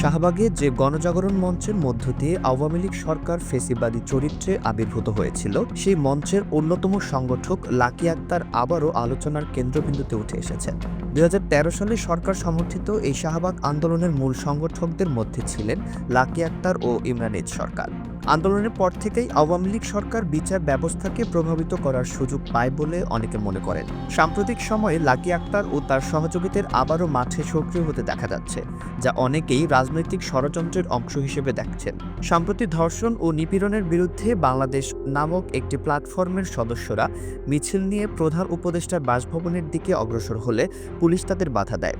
শাহবাগে যে গণজাগরণ মঞ্চের মধ্য দিয়ে আওয়ামী লীগ সরকার ফেসিবাদী চরিত্রে আবির্ভূত হয়েছিল, সেই মঞ্চের অন্যতম সংগঠক লাকি আক্তার আবারও আলোচনার কেন্দ্রবিন্দুতে উঠে এসেছেন। দুই হাজার তেরো সালে সরকার সমর্থিত এই শাহবাগ আন্দোলনের মূল সংগঠকদের মধ্যে ছিলেন লাকি আক্তার ও ইমরান সরকার। আন্দোলনের পর থেকেই আওয়ামী লীগ সরকার বিচার ব্যবস্থাকে প্রভাবিত করার সুযোগ পায় বলে অনেকে মনে করেন। সাম্প্রতিক সময়ে লাকি আক্তার ও তার সহযোগীদের আবারও মাঠে সক্রিয় হতে দেখা যাচ্ছে, যা অনেকেই রাজনৈতিক ষড়যন্ত্রের অংশ হিসেবে দেখছেন। সাম্প্রতিক ধর্ষণ ও নিপীড়নের বিরুদ্ধে বাংলাদেশ নামক একটি প্ল্যাটফর্মের সদস্যরা মিছিল নিয়ে প্রধান উপদেষ্টার বাসভবনের দিকে অগ্রসর হলে পুলিশ তাদের বাধা দেয়।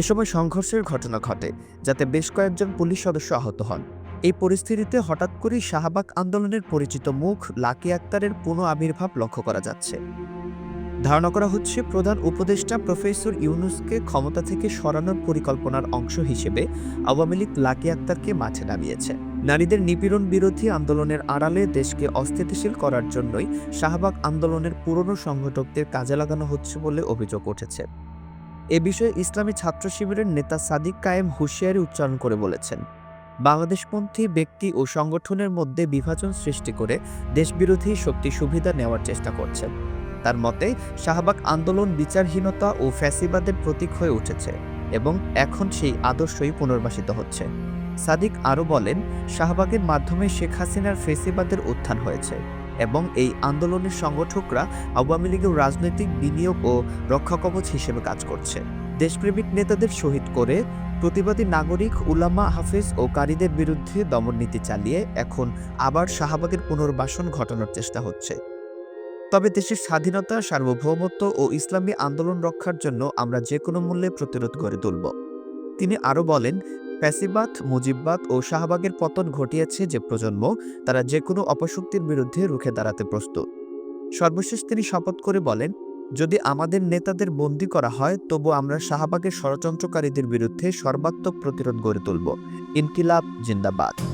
এ সময় সংঘর্ষের ঘটনা ঘটে, যাতে বেশ কয়েকজন পুলিশ সদস্য আহত হন। এই পরিস্থিতিতে হঠাৎ করেই শাহবাগ আন্দোলনের পরিচিত মুখ লাকি আক্তারের পুনঃ আবির্ভাব লক্ষ্য করা যাচ্ছে। ধারণা করা হচ্ছে প্রধান উপদেষ্টা প্রফেসর ইউনুসকে ক্ষমতা থেকে সরানোর পরিকল্পনার অংশ হিসেবে আওয়ামী লীগ লাকি আক্তারকে মাঠে নামিয়েছে। নারীদের নিপীড়ন বিরোধী আন্দোলনের আড়ালে দেশকে অস্থিতিশীল করার জন্যই শাহবাগ আন্দোলনের পুরনো সংগঠকদের কাজে লাগানো হচ্ছে বলে অভিযোগ উঠেছে। এ বিষয়ে ইসলামী ছাত্র শিবিরের নেতা সাদিক কায়েম হুঁশিয়ারি উচ্চারণ করে বলেছেন। বাংলাদেশপন্থী ব্যক্তি ও সংগঠনের মধ্যে বিভাজন সৃষ্টি করে দেশবিরোধী শক্তি সুবিধা নেওয়ার চেষ্টা করছেন। তার মতে, শাহবাগ আন্দোলন বিচারহীনতা ও ফ্যাসিবাদের প্রতীক হয়ে উঠেছে এবং এখন সেই আদর্শই পুনর্বাসিত হচ্ছে। সাদিক আরও বলেন, শাহবাগের মাধ্যমে শেখ হাসিনার ফেসিবাদের উত্থান হয়েছে এবং এই আন্দোলনের সংগঠকরা আওয়ামী লীগের রাজনৈতিক বিনিয়োগ ও রক্ষাকবচ হিসেবে কাজ করছে। দেশপ্রেমিক নেতাদের শহীদ করে প্রতিবাদী নাগরিক উলামা হাফেজ ও কারীদের বিরুদ্ধে দমননীতি চালিয়ে এখন আবার শাহবাগের পুনর্বাসন ঘটানোর চেষ্টা হচ্ছে। তবে দেশের স্বাধীনতা, সার্বভৌমত্ব ও ইসলামী আন্দোলন রক্ষার জন্য আমরা যে কোনো মূল্যে প্রতিরোধ গড়ে তুলব। তিনি আরও বলেন প্যাসিবাদ মুজিববাদ ও শাহবাগের পতন ঘটিয়েছে যে প্রজন্ম, তারা যে কোনো অপশক্তির বিরুদ্ধে রুখে দাঁড়াতে প্রস্তুত। সর্বশেষ তিনি শপথ করে বলেন যদি আমাদের নেতাদের বন্দি করা হয়, তবু আমরা শাহবাগের ষড়যন্ত্রকারীদের বিরুদ্ধে সর্বাত্মক প্রতিরোধ গড়ে তুলব। ইনকিলাব, জিন্দাবাদ।